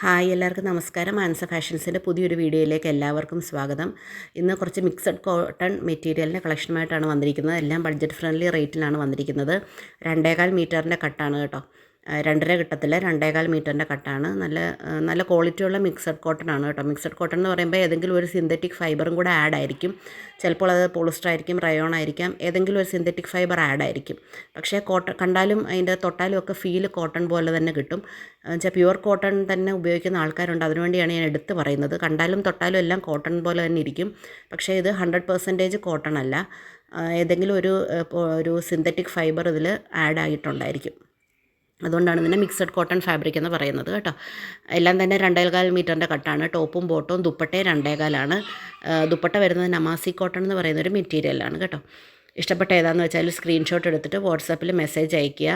Hi എല്ലാവർക്കും നമസ്കാരം. ആൻസ ഫാഷൻസിന്റെ പുതിയൊരു വീഡിയോയിലേക്ക് എല്ലാവർക്കും സ്വാഗതം. ഇന്ന് കുറച്ച് മിക്സഡ് കോട്ടൺ മെറ്റീരിയലിന്റെ കളക്ഷനുമായിട്ടാണ് വന്നിരിക്കുന്നത്. എല്ലാം ബഡ്ജറ്റ് ഫ്രണ്ട്ലി റേറ്റിലാണ് വന്നിരിക്കുന്നത്. രണ്ടേകാൽ മീറ്ററിന്റെ കട്ടാണ് കേട്ടോ. രണ്ടര കിട്ടത്തില്ല രണ്ടേകാൽ മീറ്ററിന്റെ കട്ടാണ്. നല്ല നല്ല ക്വാളിറ്റിയുള്ള മിക്സഡ് കോട്ടൺ ആണ് കേട്ടോ. മിക്സഡ് കോട്ടൺ എന്ന് പറയുമ്പോൾ ഏതെങ്കിലും ഒരു സിന്തറ്റിക് ഫൈബറും കൂടെ ആഡ് ആയിരിക്കും. ചിലപ്പോൾ അത് പോളിസ്റ്റർ ആയിരിക്കും റയോൺ ആയിരിക്കാം. ഏതെങ്കിലും ഒരു സിന്തറ്റിക് ഫൈബർ ആഡ് ആയിരിക്കും. പക്ഷേ കോട്ടൺ കണ്ടാലും അതിന്റെ തൊട്ടാലും ഒക്കെ ഫീൽ കോട്ടൺ പോലെ തന്നെ കിട്ടും. വെച്ചാൽ പ്യുവർ കോട്ടൺ തന്നെ ഉപയോഗിക്കുന്ന ആൾക്കാരുണ്ട്. അതിനുവേണ്ടിയാണ് ഞാൻ എടുത്ത് പറയുന്നത്. കണ്ടാലും തൊട്ടാലും എല്ലാം കോട്ടൺ പോലെ തന്നെ ഇരിക്കും. പക്ഷേ ഇത് ഹൺഡ്രഡ് പെർസെന്റേജ് കോട്ടൺ അല്ല. ഏതെങ്കിലും ഒരു ഒരു സിന്തറ്റിക് ഫൈബർ ഇതിൽ ആഡ് ആയിട്ടുണ്ടായിരിക്കും. അതുകൊണ്ടാണ് ഇതിനെ മിക്സഡ് കോട്ടൺ ഫാബ്രിക് എന്ന് പറയുന്നത് കേട്ടോ. എല്ലാം തന്നെ രണ്ടേകാൽ മീറ്ററിന്റെ കട്ടാണ്. ടോപ്പും ബോട്ടവും ദുപ്പട്ടയും രണ്ടേകാലാണ്. ദുപ്പട്ട വരുന്നത് നമാസി കോട്ടൺ എന്ന് പറയുന്ന ഒരു മെറ്റീരിയലാണ് കേട്ടോ. ഇഷ്ടപ്പെട്ട ഏതാണെന്ന് വെച്ചാൽ സ്ക്രീൻഷോട്ട് എടുത്തിട്ട് വാട്സാപ്പിൽ മെസ്സേജ് അയയ്ക്കുക.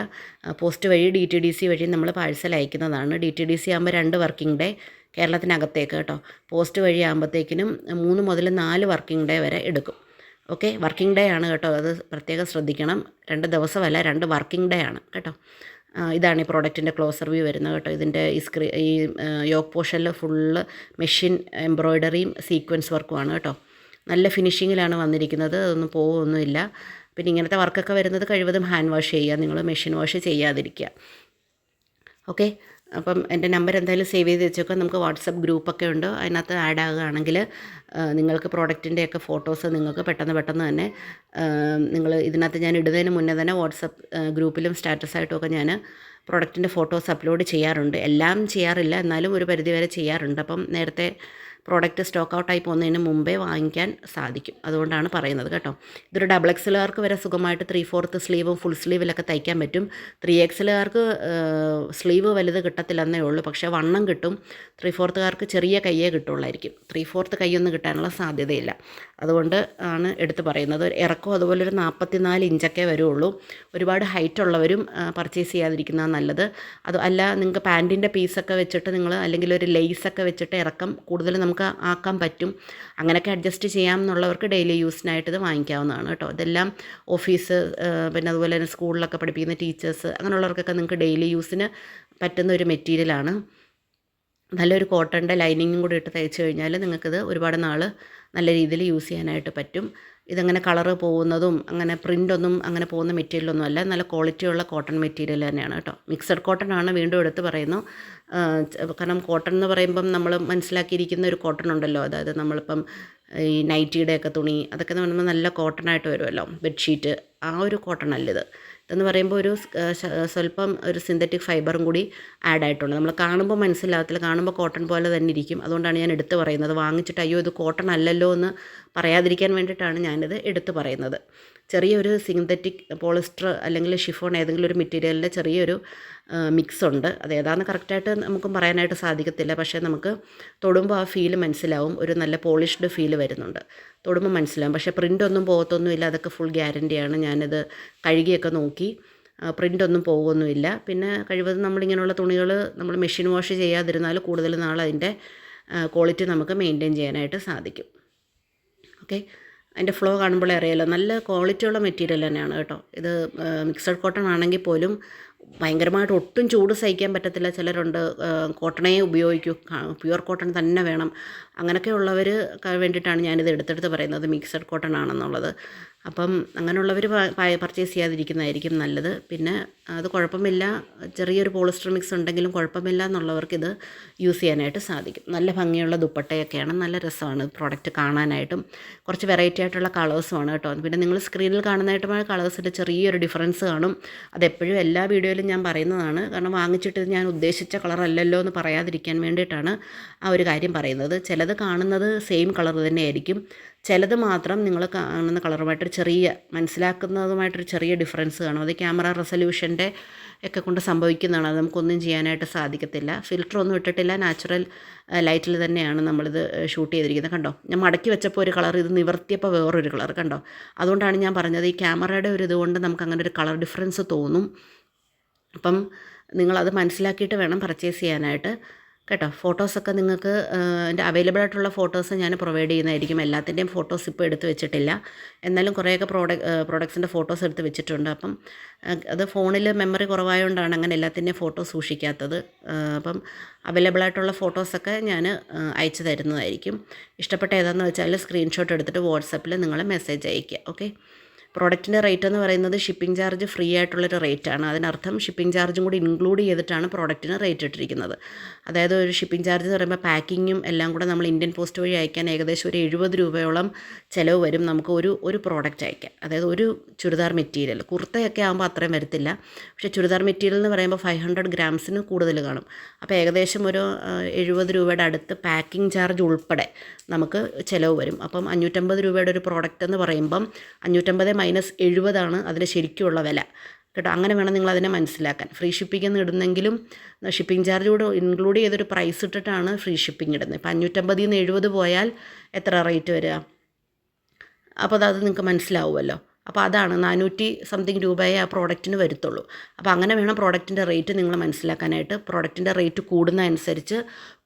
പോസ്റ്റ് വഴി ഡി ടി ഡി സി വഴി നമ്മൾ പാഴ്സൽ അയക്കുന്നതാണ്. ഡി ടി ഡി സി ആകുമ്പോൾ രണ്ട് വർക്കിംഗ് ഡേ കേരളത്തിനകത്തേക്ക് കേട്ടോ. പോസ്റ്റ് വഴി ആകുമ്പോഴത്തേക്കിനും മൂന്ന് മുതൽ നാല് വർക്കിംഗ് ഡേ വരെ എടുക്കും. ഓക്കെ വർക്കിംഗ് ഡേ ആണ് കേട്ടോ. അത് പ്രത്യേകം ശ്രദ്ധിക്കണം. രണ്ട് ദിവസമല്ല രണ്ട് വർക്കിംഗ് ഡേ ആണ് കേട്ടോ. ഇതാണ് ഈ പ്രോഡക്റ്റിന്റെ ക്ലോസർ വ്യൂ വരുന്നത് കേട്ടോ. ഇതിന്റെ ഈ സ്ക്രീ ഈ യോക്ക് പോർഷനിൽ ഫുള്ള് മെഷീൻ എംബ്രോയ്ഡറിയും സീക്വൻസ് വർക്കുമാണ് കേട്ടോ. നല്ല ഫിനിഷിങ്ങിലാണ് വന്നിരിക്കുന്നത്. അതൊന്നും പോവുമൊന്നുമില്ല പിന്നെ ഇങ്ങനത്തെ വർക്കൊക്കെ വരുന്നത് കഴിവതും ഹാൻഡ് വാഷ് ചെയ്യുക. നിങ്ങൾ മെഷീൻ വാഷ് ചെയ്യാതിരിക്കുക. ഓക്കെ അപ്പം എന്റെ നമ്പർ എന്തായാലും സേവ് ചെയ്ത് വെച്ചേക്കാം. നമുക്ക് വാട്സപ്പ് ഗ്രൂപ്പൊക്കെ ഉണ്ട്. അതിനകത്ത് ആഡ് ആകുകയാണെങ്കിൽ നിങ്ങൾക്ക് പ്രോഡക്റ്റിന്റെയൊക്കെ ഫോട്ടോസ് നിങ്ങൾക്ക് പെട്ടെന്ന് പെട്ടെന്ന് തന്നെ നിങ്ങൾ ഇതിനകത്ത് ഞാൻ ഇടുന്നതിന് മുന്നേ തന്നെ വാട്സപ്പ് ഗ്രൂപ്പിലും സ്റ്റാറ്റസായിട്ടുമൊക്കെ ഞാൻ പ്രോഡക്റ്റിന്റെ ഫോട്ടോസ് അപ്ലോഡ് ചെയ്യാറുണ്ട്. എല്ലാം ചെയ്യാറില്ല. എന്നാലും ഒരു പരിധി വരെ ചെയ്യാറുണ്ട്. അപ്പം നേരത്തെ പ്രോഡക്റ്റ് സ്റ്റോക്ക് ഔട്ടായി പോകുന്നതിന് മുമ്പേ വാങ്ങിക്കാൻ സാധിക്കും. അതുകൊണ്ടാണ് പറയുന്നത് കേട്ടോ. ഇതൊരു ഡബിൾ എക്സലുകാർക്ക് വരെ സുഖമായിട്ട് ത്രീ ഫോർത്ത് സ്ലീവും ഫുൾ സ്ലീവിലൊക്കെ തയ്ക്കാൻ പറ്റും. ത്രീ എക്സലുകാർക്ക് സ്ലീവ് വലുത് കിട്ടത്തില്ലെന്നേ ഉള്ളൂ. പക്ഷേ വണ്ണം കിട്ടും. ത്രീ ഫോർത്തുകാർക്ക് ചെറിയ കയ്യേ കിട്ടുള്ളായിരിക്കും. ത്രീ ഫോർത്ത് കൈയൊന്നും കിട്ടാനുള്ള സാധ്യതയില്ല. അതുകൊണ്ട് ആണ് എടുത്ത് പറയുന്നത്. ഇറക്കും അതുപോലെ ഒരു നാൽപ്പത്തി നാല് ഇഞ്ചൊക്കെ വരുള്ളൂ. ഒരുപാട് ഹൈറ്റ് ഉള്ളവരും പർച്ചേസ് ചെയ്യാതിരിക്കുന്നതാണ് നല്ലത്. അത് അല്ല നിങ്ങൾക്ക് പാന്റിന്റെ പീസൊക്കെ വെച്ചിട്ട് നിങ്ങൾ അല്ലെങ്കിൽ ഒരു ലെയ്സൊക്കെ വെച്ചിട്ട് ഇറക്കം കൂടുതൽ ആക്കാൻ പറ്റും. അങ്ങനെയൊക്കെ അഡ്ജസ്റ്റ് ചെയ്യാം എന്നുള്ളവർക്ക് ഡെയിലി യൂസിനായിട്ട് ഇത് വാങ്ങിക്കാവുന്നതാണ് കേട്ടോ. ഇതെല്ലാം ഓഫീസ് പിന്നെ അതുപോലെ തന്നെ സ്കൂളിലൊക്കെ പഠിപ്പിക്കുന്ന ടീച്ചേഴ്സ് അങ്ങനെയുള്ളവർക്കൊക്കെ നിങ്ങൾക്ക് ഡെയിലി യൂസിന് പറ്റുന്ന ഒരു മെറ്റീരിയലാണ് നല്ലൊരു കോട്ടന്റെ ലൈനിങ്ങും കൂടി ഇട്ട് തയ്ച്ച് കഴിഞ്ഞാൽ നിങ്ങൾക്കിത് ഒരുപാട് നാൾ നല്ല രീതിയിൽ യൂസ് ചെയ്യാനായിട്ട് പറ്റും. ഇതങ്ങനെ കളറ് പോകുന്നതും അങ്ങനെ പ്രിന്റൊന്നും അങ്ങനെ പോകുന്ന മെറ്റീരിയലൊന്നും അല്ല നല്ല ക്വാളിറ്റിയുള്ള കോട്ടൺ മെറ്റീരിയൽ തന്നെയാണ് കേട്ടോ. മിക്സഡ് കോട്ടൺ ആണ് വീണ്ടും എടുത്ത് പറയുന്നു. കാരണം കോട്ടൺ എന്ന് പറയുമ്പം നമ്മൾ മനസ്സിലാക്കിയിരിക്കുന്ന ഒരു കോട്ടൺ ഉണ്ടല്ലോ. അതായത് നമ്മളിപ്പം ഈ നൈറ്റിയുടെയൊക്കെ തുണി അതൊക്കെ എന്ന് പറയുമ്പോൾ നല്ല കോട്ടൺ ആയിട്ട് വരുമല്ലോ. ബെഡ്ഷീറ്റ്. ആ ഒരു കോട്ടൺ അല്ല ഇത്. ഇതെന്ന് പറയുമ്പോൾ ഒരു സ്വല്പം ഒരു സിന്തറ്റിക് ഫൈബറും കൂടി ആഡ് ആയിട്ടുണ്ട്. നമ്മൾ കാണുമ്പോൾ മനസ്സിലാകത്തില്ല കാണുമ്പോൾ കോട്ടൺ പോലെ തന്നെ ഇരിക്കും. അതുകൊണ്ടാണ് ഞാൻ എടുത്ത് പറയുന്നത്. വാങ്ങിച്ചിട്ട് അയ്യോ ഇത് കോട്ടൺ അല്ലല്ലോ എന്ന് പറയാതിരിക്കാൻ വേണ്ടിയിട്ടാണ് ഞാനിത് എടുത്ത് പറയുന്നത്. ചെറിയൊരു സിന്തറ്റിക് പോളിസ്റ്റർ അല്ലെങ്കിൽ ഷിഫോൺ ഏതെങ്കിലും ഒരു മെറ്റീരിയലിന്റെ ചെറിയൊരു മിക്സ് ഉണ്ട് അത് ഏതാണെന്ന് കറക്റ്റായിട്ട് നമുക്ക് പറയാനായിട്ട് സാധിക്കത്തില്ല. പക്ഷേ നമുക്ക് തൊടുമ്പോൾ ആ ഫീൽ മനസ്സിലാവും. ഒരു നല്ല പോളിഷ്ഡ് ഫീൽ വരുന്നുണ്ട്. തൊടുമ്പോൾ മനസ്സിലാവും. പക്ഷേ പ്രിന്റ് ഒന്നും പോകത്തൊന്നുമില്ല. അതൊക്കെ ഫുൾ ഗ്യാരന്റിയാണ് ഞാനിത് കഴുകിയൊക്കെ നോക്കി പ്രിന്റ് ഒന്നും പോകുമൊന്നുമില്ല പിന്നെ കഴിവതും നമ്മളിങ്ങനെയുള്ള തുണികൾ നമ്മൾ മെഷീൻ വാഷ് ചെയ്യാതിരുന്നാൽ കൂടുതൽ നാൾ അതിന്റെ ക്വാളിറ്റി നമുക്ക് മെയിന്റെയിൻ ചെയ്യാനായിട്ട് സാധിക്കും. ഓക്കെ? അതിന്റെ ഫ്ലോ കാണുമ്പോൾ അറിയാലോ. നല്ല ക്വാളിറ്റിയുള്ള മെറ്റീരിയൽ തന്നെയാണ് കേട്ടോ. ഇത് മിക്സഡ് കോട്ടൺ ആണെങ്കിൽ പോലും ഭയങ്കരമായിട്ട് ഒട്ടും ചൂട് സഹിക്കാൻ പറ്റത്തില്ല. ചിലരുണ്ട് കോട്ടണേ ഉപയോഗിക്കൂ. പ്യുവർ കോട്ടൺ തന്നെ വേണം. അങ്ങനെയൊക്കെ ഉള്ളവർ വേണ്ടിയിട്ടാണ് ഞാനിത് എടുത്തെടുത്ത് പറയുന്നത് മിക്സഡ് കോട്ടൺ ആണെന്നുള്ളത്. അപ്പം അങ്ങനെയുള്ളവർ പർച്ചേസ് ചെയ്യാതിരിക്കുന്നതായിരിക്കും നല്ലത്. പിന്നെ അത് കുഴപ്പമില്ല. ചെറിയൊരു പോളിസ്റ്റർ മിക്സ് ഉണ്ടെങ്കിലും കുഴപ്പമില്ല എന്നുള്ളവർക്ക് ഇത് യൂസ് ചെയ്യാനായിട്ട് സാധിക്കും. നല്ല ഭംഗിയുള്ള ദുപ്പട്ടയൊക്കെയാണ്. നല്ല രസമാണ് പ്രോഡക്റ്റ് കാണാനായിട്ടും. കുറച്ച് വെറൈറ്റി ആയിട്ടുള്ള കളേഴ്സുമാണ് കേട്ടോ. പിന്നെ നിങ്ങൾ സ്ക്രീനിൽ കാണുന്നതായിട്ടുമായ കളേഴ്സിന്റെ ചെറിയൊരു ഡിഫറൻസ് കാണും. അതെപ്പോഴും എല്ലാ വീഡിയോയിലും ഞാൻ പറയുന്നതാണ്. കാരണം വാങ്ങിച്ചിട്ട് ഞാൻ ഉദ്ദേശിച്ച കളർ അല്ലല്ലോ എന്ന് പറയാതിരിക്കാൻ വേണ്ടിയിട്ടാണ് ആ ഒരു കാര്യം പറയുന്നത്. ചിലത് കാണുന്നത് സെയിം കളർ തന്നെയായിരിക്കും. ചിലത് മാത്രം നിങ്ങൾ കാണുന്ന കളറുമായിട്ടൊരു ചെറിയ മനസ്സിലാക്കുന്നതുമായിട്ടൊരു ചെറിയ ഡിഫറൻസ് കാണും. അത് ക്യാമറ റെസൊല്യൂഷന്റെ ഒക്കെ കൊണ്ട് സംഭവിക്കുന്നതാണ്. അത് നമുക്കൊന്നും ചെയ്യാനായിട്ട് സാധിക്കത്തില്ല. ഫിൽറ്റർ ഒന്നും ഇട്ടിട്ടില്ല. നാച്ചുറൽ ലൈറ്റിൽ തന്നെയാണ് നമ്മളിത് ഷൂട്ട് ചെയ്തിരിക്കുന്നത്. കണ്ടോ? ഞാൻ മടക്കി വെച്ചപ്പോൾ ഒരു കളർ ഇത് നിവർത്തിയപ്പോൾ വേറൊരു കളർ. കണ്ടോ? അതുകൊണ്ടാണ് ഞാൻ പറഞ്ഞത് ഈ ക്യാമറയുടെ ഒരു ഇതുകൊണ്ട് നമുക്ക് അങ്ങനെ ഒരു കളർ ഡിഫറൻസ് തോന്നും. അപ്പം നിങ്ങളത് മനസ്സിലാക്കിയിട്ട് വേണം പർച്ചേസ് ചെയ്യാനായിട്ട്. കേട്ടോ ഫോട്ടോസൊക്കെ നിങ്ങൾക്ക് എന്റെ അവൈലബിൾ ആയിട്ടുള്ള ഫോട്ടോസ് ഞാൻ പ്രൊവൈഡ് ചെയ്യുന്നതായിരിക്കും. എല്ലാത്തിന്റെയും ഫോട്ടോസ് ഇപ്പോൾ എടുത്ത് വെച്ചിട്ടില്ല. എന്നാലും കുറേയൊക്കെ പ്രോഡക്റ്റ് പ്രോഡക്ട്സിന്റെ ഫോട്ടോസ് എടുത്ത് വെച്ചിട്ടുണ്ട്. അപ്പം അത് ഫോണിൽ മെമ്മറി കുറവായതുകൊണ്ടാണ് അങ്ങനെ എല്ലാത്തിന്റെയും ഫോട്ടോ സൂക്ഷിക്കാത്തത്. അപ്പം അവൈലബിൾ ആയിട്ടുള്ള ഫോട്ടോസൊക്കെ ഞാൻ അയച്ചു തരുന്നതായിരിക്കും. ഇഷ്ടപ്പെട്ട ഏതാണെന്ന് വെച്ചാൽ സ്ക്രീൻഷോട്ട് എടുത്തിട്ട് വാട്സപ്പിൽ നിങ്ങൾ മെസ്സേജ് അയയ്ക്കുക. ഓക്കെ? പ്രോഡക്റ്റിന്റെ റേറ്റ് എന്ന് പറയുന്നത് ഷിപ്പിംഗ് ചാർജ് ഫ്രീ ആയിട്ടുള്ളൊരു റേറ്റാണ് അതിനർത്ഥം ഷിപ്പിംഗ് ചാർജും കൂടി ഇൻക്ലൂഡ് ചെയ്തിട്ടാണ് പ്രോഡക്റ്റിന് റേറ്റ് ഇട്ടിരിക്കുന്നത്. അതായത് ഒരു ഷിപ്പിംഗ് ചാർജ് എന്ന് പറയുമ്പോൾ പാക്കിങ്ങും എല്ലാം കൂടെ നമ്മൾ ഇന്ത്യൻ പോസ്റ്റ് വഴി അയക്കാൻ ഏകദേശം ഒരു എഴുപത് രൂപയോളം ചിലവ് വരും നമുക്ക് ഒരു ഒരു പ്രോഡക്റ്റ് അയക്കാൻ. അതായത് ഒരു ചുരിദാർ മെറ്റീരിയൽ കുർത്തയൊക്കെ ആകുമ്പോൾ അത്രയും വരത്തില്ല. പക്ഷേ ചുരിദാർ മെറ്റീരിയൽ എന്ന് പറയുമ്പോൾ ഫൈവ് ഹൺഡ്രഡ് ഗ്രാംസിന് കൂടുതൽ കാണും. അപ്പോൾ ഏകദേശം ഒരു എഴുപത് രൂപയുടെ അടുത്ത് പാക്കിംഗ് ചാർജ് ഉൾപ്പെടെ നമുക്ക് ചിലവ് വരും. അപ്പം അഞ്ഞൂറ്റമ്പത് രൂപയുടെ ഒരു പ്രോഡക്റ്റ് എന്ന് പറയുമ്പം അഞ്ഞൂറ്റമ്പത് മൈനസ് എഴുപതാണ് അതിന്റെ ശരിക്കുമുള്ള വില. കേട്ടോ അങ്ങനെ വേണം നിങ്ങൾ അതിനെ മനസ്സിലാക്കാൻ. ഫ്രീ ഷിപ്പിംഗ് എന്ന് ഇടുന്നെങ്കിലും ഷിപ്പിംഗ് ചാർജ് കൂടെ ഇൻക്ലൂഡ് ചെയ്തൊരു പ്രൈസ് ഇട്ടിട്ടാണ് ഫ്രീ ഷിപ്പിംഗ് ഇടുന്നത്. ഇപ്പം അഞ്ഞൂറ്റമ്പതിൽ നിന്ന് എഴുപത് പോയാൽ എത്ര റേറ്റ് വരിക? അപ്പോൾ അത് നിങ്ങൾക്ക് മനസ്സിലാവുമല്ലോ. അപ്പോൾ അതാണ് നാനൂറ്റി സംതിങ് രൂപയെ ആ പ്രോഡക്റ്റിന് വരുത്തുള്ളൂ. അപ്പോൾ അങ്ങനെ വേണം പ്രോഡക്റ്റിന്റെ റേറ്റ് നിങ്ങൾ മനസ്സിലാക്കാനായിട്ട്. പ്രോഡക്റ്റിന്റെ റേറ്റ് കൂടുന്നതനുസരിച്ച്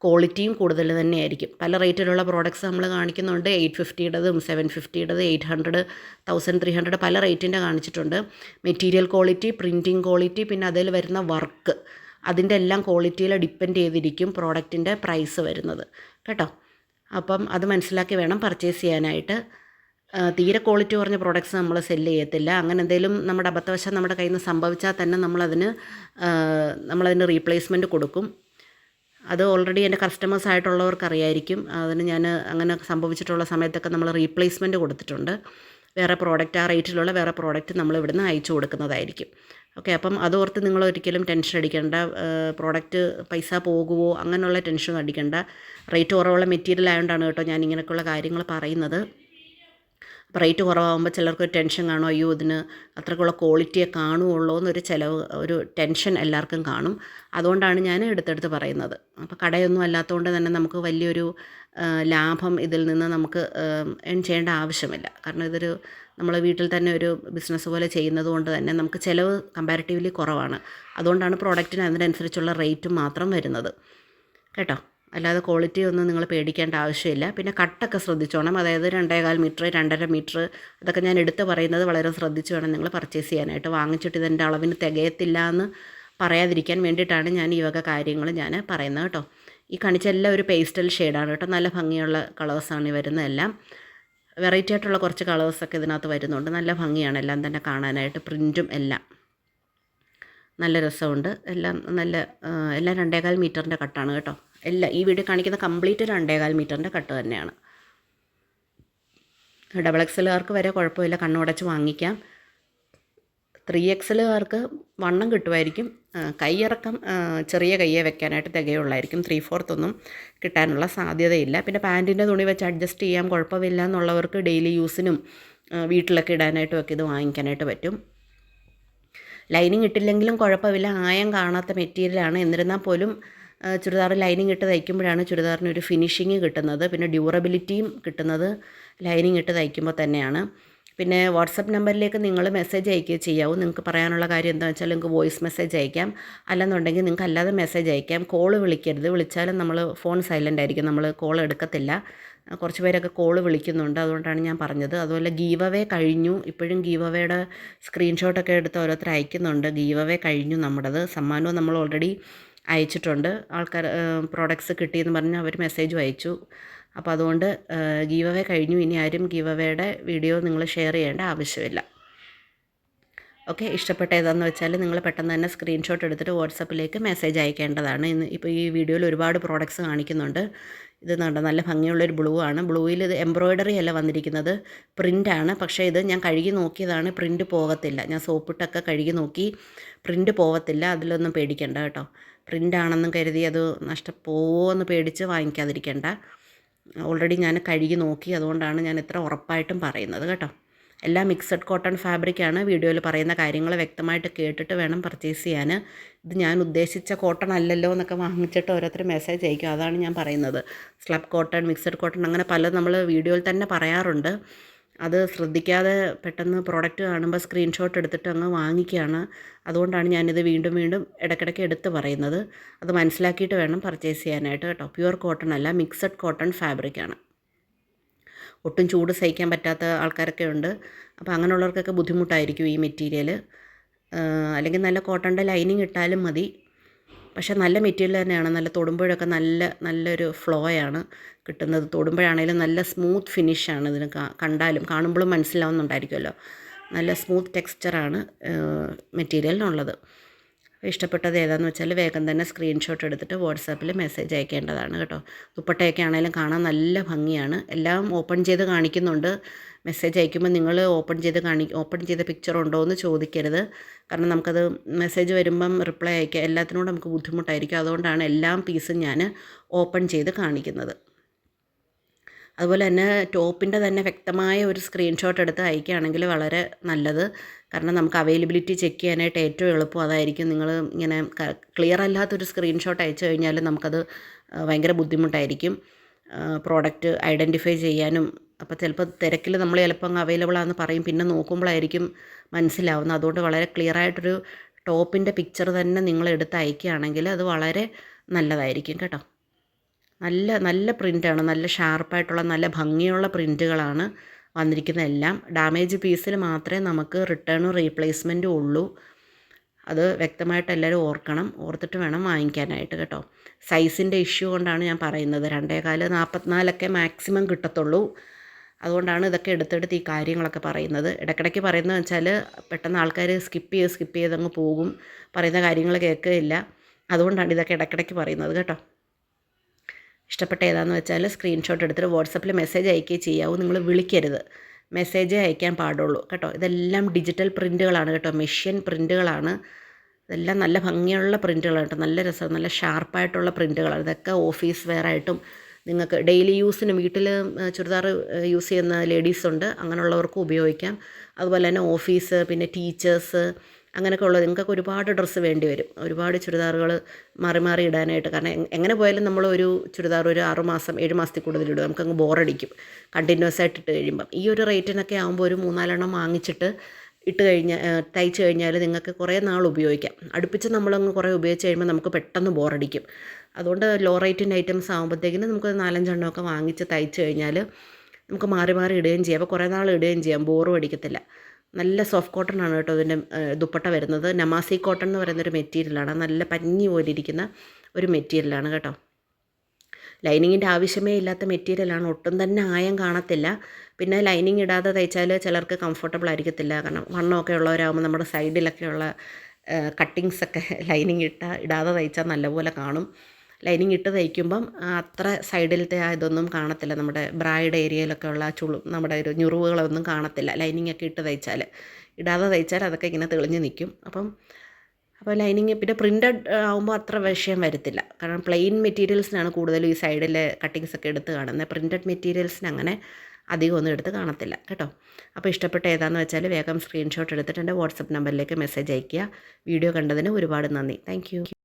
ക്വാളിറ്റിയും കൂടുതൽ തന്നെയായിരിക്കും. പല റേറ്റിലുള്ള പ്രോഡക്റ്റ്സ് നമ്മൾ കാണിക്കുന്നുണ്ട്. എയ്റ്റ് ഫിഫ്റ്റിയുടേതും seven ഫിഫ്റ്റിയുടേത് eight hundred thousand three hundred പല റേറ്റിന്റെ കാണിച്ചിട്ടുണ്ട്. മെറ്റീരിയൽ ക്വാളിറ്റി പ്രിന്റിങ് ക്വാളിറ്റി പിന്നെ അതിൽ വരുന്ന വർക്ക് അതിന്റെ എല്ലാം ക്വാളിറ്റിയിൽ ഡിപ്പെൻഡ് ചെയ്തിരിക്കും പ്രോഡക്റ്റിന്റെ പ്രൈസ് വരുന്നത്. കേട്ടോ? അപ്പം അത് മനസ്സിലാക്കി വേണം പർച്ചേസ് ചെയ്യാനായിട്ട്. തീരെ ക്വാളിറ്റി കുറഞ്ഞ പ്രോഡക്റ്റ്സ് നമ്മൾ സെല്ല് ചെയ്യത്തില്ല. അങ്ങനെ എന്തെങ്കിലും നമ്മുടെ അബദ്ധവശം നമ്മുടെ കയ്യിൽ നിന്ന് സംഭവിച്ചാൽ തന്നെ നമ്മളതിന് നമ്മളതിന് റീപ്ലേസ്മെന്റ് കൊടുക്കും. അത് ഓൾറെഡി എന്റെ കസ്റ്റമേഴ്സ് ആയിട്ടുള്ളവർക്ക് അറിയായിരിക്കും. അതിന് ഞാൻ അങ്ങനെ സംഭവിച്ചിട്ടുള്ള സമയത്തൊക്കെ നമ്മൾ റീപ്ലേസ്മെന്റ് കൊടുത്തിട്ടുണ്ട്. വേറെ പ്രോഡക്റ്റ് ആ റേറ്റിലുള്ള വേറെ പ്രോഡക്റ്റ് നമ്മൾ ഇവിടുന്ന് അയച്ചു കൊടുക്കുന്നതായിരിക്കും. ഓക്കെ അപ്പം അതോർത്ത് നിങ്ങൾ ഒരിക്കലും ടെൻഷൻ അടിക്കേണ്ട. പ്രോഡക്റ്റ് പൈസ പോകുമോ അങ്ങനെയുള്ള ടെൻഷൻ അടിക്കേണ്ട. റേറ്റ് കുറവുള്ള മെറ്റീരിയൽ ആയതുകൊണ്ടാണ് കേട്ടോ ഞാൻ ഇങ്ങനെയൊക്കെയുള്ള കാര്യങ്ങൾ പറയുന്നത്. റേറ്റ് കുറവാകുമ്പോൾ ചിലർക്ക് ടെൻഷൻ കാണും അയ്യോ ഇതിന് അത്രക്കുള്ള ക്വാളിറ്റിയെ കാണുകയുള്ളൂ എന്നൊരു ചിലവ് ഒരു ടെൻഷൻ എല്ലാവർക്കും കാണും. അതുകൊണ്ടാണ് ഞാൻ എടുത്തെടുത്ത് പറയുന്നത്. അപ്പോൾ കടയൊന്നും അല്ലാത്തതുകൊണ്ട് തന്നെ നമുക്ക് വലിയൊരു ലാഭം ഇതിൽ നിന്ന് നമുക്ക് ഏൺ ചെയ്യേണ്ട ആവശ്യമില്ല. കാരണം ഇതൊരു നമ്മൾ വീട്ടിൽ തന്നെ ഒരു ബിസിനസ് പോലെ ചെയ്യുന്നത് കൊണ്ട് തന്നെ നമുക്ക് ചിലവ് കമ്പാരിറ്റീവ്ലി കുറവാണ്. അതുകൊണ്ടാണ് പ്രോഡക്റ്റിന് അതിനനുസരിച്ചുള്ള റേറ്റും മാത്രം വരുന്നത്. കേട്ടോ? അല്ലാതെ ക്വാളിറ്റി ഒന്നും നിങ്ങൾ പേടിക്കേണ്ട ആവശ്യമില്ല. പിന്നെ കട്ടൊക്കെ ശ്രദ്ധിച്ചോണം അതായത് രണ്ടേകാൽ മീറ്റർ രണ്ടര മീറ്റർ അതൊക്കെ ഞാൻ എടുത്ത് പറയുന്നത് വളരെ ശ്രദ്ധിച്ച് വേണം നിങ്ങൾ പർച്ചേസ് ചെയ്യാനായിട്ട്. വാങ്ങിച്ചിട്ട് ഇതെന്റെ അളവിന് തികയത്തില്ല എന്ന് പറയാതിരിക്കാൻ വേണ്ടിയിട്ടാണ് ഞാൻ ഈ വക കാര്യങ്ങൾ ഞാൻ പറയുന്നത് കേട്ടോ. ഈ കണിച്ചെല്ലാം ഒരു പേസ്റ്റൽ ഷെയ്ഡാണ് കേട്ടോ. നല്ല ഭംഗിയുള്ള കളേഴ്സാണ് ഈ വരുന്നതെല്ലാം വെറൈറ്റി ആയിട്ടുള്ള കുറച്ച് കളേഴ്സൊക്കെ ഇതിനകത്ത് വരുന്നുണ്ട്. നല്ല ഭംഗിയാണ് എല്ലാം തന്നെ കാണാനായിട്ട്. പ്രിന്റും എല്ലാം. നല്ല രസമുണ്ട്. എല്ലാം നല്ല എല്ലാം രണ്ടേകാൽ മീറ്ററിന്റെ കട്ടാണ് കേട്ടോ. എല്ലാം ഈ വീഡിയോ കാണിക്കുന്ന കംപ്ലീറ്റ് രണ്ടേകാൽ മീറ്ററിന്റെ കട്ട് തന്നെയാണ്. ഡബിൾ എക്സലുകാർക്ക് വരെ കുഴപ്പമില്ല കണ്ണുടച്ച് വാങ്ങിക്കാം. ത്രീ എക്സലുകാർക്ക് വണ്ണം കിട്ടുമായിരിക്കും. കൈയിറക്കം ചെറിയ കയ്യെ വെക്കാനായിട്ട് തികയുള്ളായിരിക്കും. ത്രീ ഫോർത്ത് ഒന്നും കിട്ടാനുള്ള സാധ്യതയില്ല. പിന്നെ പാന്റിന്റെ തുണി വെച്ച് അഡ്ജസ്റ്റ് ചെയ്യാൻ കുഴപ്പമില്ല എന്നുള്ളവർക്ക് ഡെയിലി യൂസിനും വീട്ടിലൊക്കെ ഇടാനായിട്ടും ഒക്കെ ഇത് വാങ്ങിക്കാനായിട്ട് പറ്റും. ലൈനിങ് ഇട്ടില്ലെങ്കിലും കുഴപ്പമില്ല ആയം കാണാത്ത മെറ്റീരിയലാണ് എന്നിരുന്നാൽ പോലും ചുരിദാർ ലൈനിങ് ഇട്ട് തയ്ക്കുമ്പോഴാണ് ചുരിദാറിന് ഒരു ഫിനിഷിങ് കിട്ടുന്നത്. പിന്നെ ഡ്യൂറബിലിറ്റിയും കിട്ടുന്നത് ലൈനിങ് ഇട്ട് തയ്ക്കുമ്പോൾ തന്നെയാണ്. പിന്നെ വാട്സപ്പ് നമ്പറിലേക്ക് നിങ്ങൾ മെസ്സേജ് അയക്കുകയോ ചെയ്യാവും. നിങ്ങൾക്ക് പറയാനുള്ള കാര്യം എന്താണെന്ന് വെച്ചാൽ നിങ്ങൾക്ക് വോയിസ് മെസ്സേജ് അയക്കാം. അല്ലെന്നുണ്ടെങ്കിൽ നിങ്ങൾക്ക് അല്ലാതെ മെസ്സേജ് അയക്കാം. കോൾ വിളിക്കരുത്. വിളിച്ചാലും നമ്മൾ ഫോൺ സൈലന്റ് ആയിരിക്കും. നമ്മൾ കോൾ എടുക്കത്തില്ല. കുറച്ച് പേരൊക്കെ കോൾ വിളിക്കുന്നുണ്ട്. അതുകൊണ്ടാണ് ഞാൻ പറഞ്ഞത്. അതുപോലെ ഗീവ് അവേ കഴിഞ്ഞു. ഇപ്പോഴും ഗീവ് അവേയുടെ സ്ക്രീൻഷോട്ടൊക്കെ എടുത്ത് ഓരോരുത്തർ അയക്കുന്നുണ്ട്. ഗീവ് അവേ കഴിഞ്ഞു നമ്മുടേത്. സമ്മാനവും നമ്മൾ ഓൾറെഡി അയച്ചിട്ടുണ്ട്. ആൾക്കാർ പ്രോഡക്ട്സ് കിട്ടിയെന്ന് പറഞ്ഞ് അവർ മെസ്സേജ് അയച്ചു. അപ്പോൾ അതുകൊണ്ട് ഗീവ് അവേ കഴിഞ്ഞു. ഇനി ആരും ഗീവ് അവേയുടെ വീഡിയോ നിങ്ങൾ ഷെയർ ചെയ്യേണ്ട ആവശ്യമില്ല. ഓക്കെ ഇഷ്ടപ്പെട്ട ഏതാണെന്ന് വെച്ചാൽ നിങ്ങൾ പെട്ടെന്ന് തന്നെ സ്ക്രീൻഷോട്ട് എടുത്തിട്ട് വാട്സപ്പിലേക്ക് മെസ്സേജ് അയക്കേണ്ടതാണ്. ഇന്ന് ഇപ്പോൾ ഈ വീഡിയോയിൽ ഒരുപാട് പ്രോഡക്റ്റ്സ് കാണിക്കുന്നുണ്ട്. ഇത് കണ്ടോ നല്ല ഭംഗിയുള്ളൊരു ബ്ലൂ ആണ്. ബ്ലൂയിൽ ഇത് എംബ്രോയ്ഡറി അല്ല വന്നിരിക്കുന്നത്. പ്രിന്റാണ് പക്ഷേ ഇത് ഞാൻ കഴുകി നോക്കിയതാണ്. പ്രിന്റ് പോകത്തില്ല. ഞാൻ സോപ്പിട്ടൊക്കെ കഴുകി നോക്കി പ്രിന്റ് പോകത്തില്ല. അതിലൊന്നും പേടിക്കണ്ട കേട്ടോ. പ്രിന്റ് ആണെന്നും കരുതി അത് നഷ്ടപ്പോവോ എന്ന് പേടിച്ച് വാങ്ങിക്കാതിരിക്കേണ്ട. ഓൾറെഡി ഞാൻ കഴുകി നോക്കി അതുകൊണ്ടാണ് ഞാൻ ഇത്ര ഉറപ്പായിട്ടും പറയുന്നത് കേട്ടോ. എല്ലാം മിക്സഡ് കോട്ടൺ ഫാബ്രിക്കാണ് വീഡിയോയിൽ പറയുന്ന കാര്യങ്ങൾ വ്യക്തമായിട്ട് കേട്ടിട്ട് വേണം പർച്ചേസ് ചെയ്യാൻ. ഇത് ഞാൻ ഉദ്ദേശിച്ച കോട്ടൺ അല്ലല്ലോ എന്നൊക്കെ വാങ്ങിച്ചിട്ട് ഓരോരുത്തർ മെസ്സേജ് അയക്കും. അതാണ് ഞാൻ പറയുന്നത്. സ്ലബ് കോട്ടൺ മിക്സഡ് കോട്ടൺ അങ്ങനെ പല നമ്മൾ വീഡിയോയിൽ തന്നെ പറയാറുണ്ട്. അത് ശ്രദ്ധിക്കാതെ പെട്ടെന്ന് പ്രോഡക്റ്റ് കാണുമ്പോൾ സ്ക്രീൻഷോട്ട് എടുത്തിട്ട് അങ്ങ് വാങ്ങിക്കുകയാണ്. അതുകൊണ്ടാണ് ഞാനിത് വീണ്ടും വീണ്ടും ഇടയ്ക്കിടയ്ക്ക് എടുത്ത് പറയുന്നത്. അത് മനസ്സിലാക്കിയിട്ട് വേണം പർച്ചേസ് ചെയ്യാനായിട്ട് കേട്ടോ. പ്യുവർ കോട്ടൺ അല്ല മിക്സഡ് കോട്ടൺ ഫാബ്രിക്കാണ് ഒട്ടും ചൂട് സഹിക്കാൻ പറ്റാത്ത ആൾക്കാരൊക്കെ ഉണ്ട്. അപ്പോൾ അങ്ങനെയുള്ളവർക്കൊക്കെ ബുദ്ധിമുട്ടായിരിക്കും ഈ മെറ്റീരിയൽ അല്ലെങ്കിൽ നല്ല കോട്ടന്റെ ലൈനിങ് ഇട്ടാലും മതി. പക്ഷേ നല്ല മെറ്റീരിയൽ തന്നെയാണ്. നല്ല തൊടുമ്പോഴൊക്കെ നല്ല നല്ലൊരു ഫ്ലോ ആണ് കിട്ടുന്നത്. തൊടുമ്പോഴാണേലും നല്ല സ്മൂത്ത് ഫിനിഷാണ് ഇതിന് കണ്ടാലും കാണുമ്പോഴും മനസ്സിലാവുന്നുണ്ടായിരിക്കുമല്ലോ. നല്ല സ്മൂത്ത് ടെക്സ്ചറാണ് മെറ്റീരിയലിനുള്ളത്. ഇഷ്ടപ്പെട്ടത് ഏതാണെന്ന് വെച്ചാൽ വേഗം തന്നെ സ്ക്രീൻഷോട്ട് എടുത്തിട്ട് വാട്സാപ്പിൽ മെസ്സേജ് അയക്കേണ്ടതാണ് കേട്ടോ. ദുപ്പട്ടയൊക്കെ ആണെങ്കിലും കാണാൻ നല്ല ഭംഗിയാണ്. എല്ലാം ഓപ്പൺ ചെയ്ത് കാണിക്കുന്നുണ്ട്. മെസ്സേജ് അയക്കുമ്പോൾ നിങ്ങൾ ഓപ്പൺ ചെയ്ത് കാണി ഓപ്പൺ ചെയ്ത പിക്ചർ ഉണ്ടോ എന്ന് ചോദിക്കരുത്. കാരണം നമുക്കത് മെസ്സേജ് വരുമ്പം റിപ്ലൈ അയക്കുക എല്ലാത്തിനോടും നമുക്ക് ബുദ്ധിമുട്ടായിരിക്കും. അതുകൊണ്ടാണ് എല്ലാം പീസും ഞാൻ ഓപ്പൺ ചെയ്ത് കാണിക്കുന്നത്. അതുപോലെ തന്നെ ടോപ്പിന്റെ തന്നെ വ്യക്തമായ ഒരു സ്ക്രീൻഷോട്ട് എടുത്ത് അയക്കുകയാണെങ്കിൽ വളരെ നല്ലത്. കാരണം നമുക്ക് അവൈലബിലിറ്റി ചെക്ക് ചെയ്യാനായിട്ട് ഏറ്റവും എളുപ്പം അതായിരിക്കും. നിങ്ങൾ ഇങ്ങനെ ക്ലിയർ അല്ലാത്തൊരു സ്ക്രീൻഷോട്ട് അയച്ചു കഴിഞ്ഞാൽ നമുക്കത് ഭയങ്കര ബുദ്ധിമുട്ടായിരിക്കും. പ്രോഡക്റ്റ് ഐഡന്റിഫൈ ചെയ്യാനും അപ്പോൾ ചിലപ്പോൾ തിരക്കിൽ നമ്മൾ ചിലപ്പോൾ അങ്ങ് അവൈലബിൾ ആണെന്ന് പറയും. പിന്നെ നോക്കുമ്പോഴായിരിക്കും മനസ്സിലാവുന്നത്. അതുകൊണ്ട് വളരെ ക്ലിയർ ആയിട്ടൊരു ടോപ്പിന്റെ പിക്ചർ തന്നെ നിങ്ങൾ എടുത്ത് അയക്കുകയാണെങ്കിൽ അത് വളരെ നല്ലതായിരിക്കും കേട്ടോ. നല്ല നല്ല പ്രിന്റാണ് നല്ല ഷാർപ്പായിട്ടുള്ള നല്ല ഭംഗിയുള്ള പ്രിന്റുകളാണ് വന്നിരിക്കുന്ന എല്ലാം ഡാമേജ് പീസിൽ മാത്രമേ നമുക്ക് റിട്ടേണും റീപ്ലേസ്മെന്റും ഉള്ളൂ. അത് വ്യക്തമായിട്ട് എല്ലാവരും ഓർക്കണം. ഓർത്തിട്ട് വേണം വാങ്ങിക്കാനായിട്ട് കേട്ടോ. സൈസിന്റെ ഇഷ്യൂ കൊണ്ടാണ് ഞാൻ പറയുന്നത്. രണ്ടേകാൽ നാൽപ്പത്തിനാലൊക്കെ മാക്സിമം കിട്ടത്തുള്ളൂ. അതുകൊണ്ടാണ് ഇതൊക്കെ എടുത്തെടുത്ത് ഈ കാര്യങ്ങളൊക്കെ പറയുന്നത്. ഇടയ്ക്കിടയ്ക്ക് പറയുന്നത് വെച്ചാൽ പെട്ടെന്ന് ആൾക്കാർ സ്കിപ്പ് ചെയ്ത് സ്കിപ്പ് ചെയ്തങ്ങ് പോകും. പറയുന്ന കാര്യങ്ങൾ കേൾക്കുകയില്ല. അതുകൊണ്ടാണ് ഇതൊക്കെ ഇടയ്ക്കിടയ്ക്ക് പറയുന്നത് കേട്ടോ. ഇഷ്ടപ്പെട്ട ഏതാണെന്ന് വെച്ചാൽ സ്ക്രീൻഷോട്ട് എടുത്തിട്ട് വാട്സപ്പിൽ മെസ്സേജ് അയക്കുകയും ചെയ്യാവൂ. നിങ്ങൾ വിളിക്കരുത്. മെസ്സേജ് അയക്കാൻ പാടുള്ളൂ. കേട്ടോ? ഇതെല്ലാം ഡിജിറ്റൽ പ്രിന്റുകളാണ് കേട്ടോ. മെഷീൻ പ്രിന്റുകളാണ് ഇതെല്ലാം നല്ല ഭംഗിയുള്ള പ്രിന്റുകളാണ് കേട്ടോ. നല്ല രസം. നല്ല ഷാർപ്പായിട്ടുള്ള പ്രിന്റുകളാണ് ഇതൊക്കെ ഓഫീസ് വെയറായിട്ടും നിങ്ങൾക്ക് ഡെയിലി യൂസിന് വീട്ടിൽ ചുരിദാർ യൂസ് ചെയ്യുന്ന ലേഡീസ് ഉണ്ട്. അങ്ങനെയുള്ളവർക്കും ഉപയോഗിക്കാം. അതുപോലെ തന്നെ ഓഫീസ് പിന്നെ ടീച്ചേഴ്സ് അങ്ങനെയൊക്കെ ഉള്ളത്. നിങ്ങൾക്കൊക്കെ ഒരുപാട് ഡ്രസ്സ് വേണ്ടി വരും. ഒരുപാട് ചുരിദാറുകൾ മാറി മാറി ഇടാനായിട്ട്. കാരണം എങ്ങനെ പോയാലും നമ്മൾ ഒരു ചുരിദാർ ഒരു ആറ് മാസം ഏഴ് മാസത്തിൽ കൂടുതൽ ഇടും. നമുക്കങ്ങ് ബോറടിക്കും. കണ്ടിന്യൂസ് ആയിട്ട് ഇട്ട് കഴിയുമ്പം. ഈ ഒരു റേറ്റിനൊക്കെ ആകുമ്പോൾ ഒരു മൂന്നാലെണ്ണം വാങ്ങിച്ചിട്ട് ഇട്ട് കഴിഞ്ഞാൽ തയ്ച്ച് കഴിഞ്ഞാൽ നിങ്ങൾക്ക് കുറേ നാൾ ഉപയോഗിക്കാം. അടുപ്പിച്ച് നമ്മളങ്ങ് കുറേ ഉപയോഗിച്ച് കഴിയുമ്പോൾ നമുക്ക് പെട്ടെന്ന് ബോറടിക്കും. അതുകൊണ്ട് ലോ റേറ്റിന്റെ ഐറ്റംസ് ആകുമ്പോഴത്തേക്കിനും നമുക്ക് നാലഞ്ചെണ്ണമൊക്കെ വാങ്ങിച്ച് തയ്ച്ച് കഴിഞ്ഞാൽ നമുക്ക് മാറി മാറി ഇടുകയും ചെയ്യാം. അപ്പോൾ കുറേ നാൾ ഇടുകയും ചെയ്യാം. ബോറും അടിക്കത്തില്ല. നല്ല സോഫ്റ്റ് കോട്ടൺ ആണ് കേട്ടോ ഇതിന്റെ ദുപ്പട്ട വരുന്നത്. നമാസി കോട്ടൺ എന്ന് പറയുന്നൊരു മെറ്റീരിയലാണ് നല്ല പഞ്ഞി പോലെ ഇരിക്കുന്ന ഒരു മെറ്റീരിയലാണ് കേട്ടോ. ലൈനിങ്ങിന്റെ ആവശ്യമേ ഇല്ലാത്ത മെറ്റീരിയലാണ് ഒട്ടും തന്നെ ആയം കാണത്തില്ല. പിന്നെ ലൈനിങ് ഇടാതെ തയ്ച്ചാൽ ചിലർക്ക് കംഫർട്ടബിൾ ആയിരിക്കത്തില്ല. കാരണം വണ്ണമൊക്കെ ഉള്ളവരാകുമ്പോൾ നമ്മുടെ സൈഡിലൊക്കെയുള്ള കട്ടിങ്സൊക്കെ ലൈനിങ് ഇട്ട ഇടാതെ തയ്ച്ചാൽ നല്ലപോലെ കാണും. ലൈനിങ് ഇട്ട് തയ്ക്കുമ്പം അത്ര സൈഡിലത്തെ ഇതൊന്നും കാണത്തില്ല. നമ്മുടെ ബ്രായുടെ ഏരിയയിലൊക്കെ ഉള്ള ചുളു നമ്മുടെ ഒരു ഞുറിവുകളൊന്നും കാണത്തില്ല. ലൈനിങ് ഒക്കെ ഇട്ട് തയ്ച്ചാൽ ഇടാതെ തയ്ച്ചാൽ അതൊക്കെ ഇങ്ങനെ തെളിഞ്ഞ് നിൽക്കും അപ്പം അപ്പോൾ ലൈനിങ് പിന്നെ പ്രിന്റഡ് ആകുമ്പോൾ അത്ര വിഷയം വരത്തില്ല. കാരണം പ്ലെയിൻ മെറ്റീരിയൽസിനാണ് കൂടുതലും ഈ സൈഡിലെ കട്ടിങ്സ് ഒക്കെ എടുത്ത് കാണുന്നത്. പ്രിന്റഡ് മെറ്റീരിയൽസിന് അങ്ങനെ അധികം ഒന്നും എടുത്ത് കാണത്തില്ല. കേട്ടോ? അപ്പോൾ ഇഷ്ടപ്പെട്ട ഏതാണെന്ന് വെച്ചാൽ വേഗം സ്ക്രീൻഷോട്ട് എടുത്തിട്ട് എന്റെ വാട്സപ്പ് നമ്പറിലേക്ക് മെസ്സേജ് അയയ്ക്കുക. വീഡിയോ കണ്ടതിന് ഒരുപാട് നന്ദി. താങ്ക്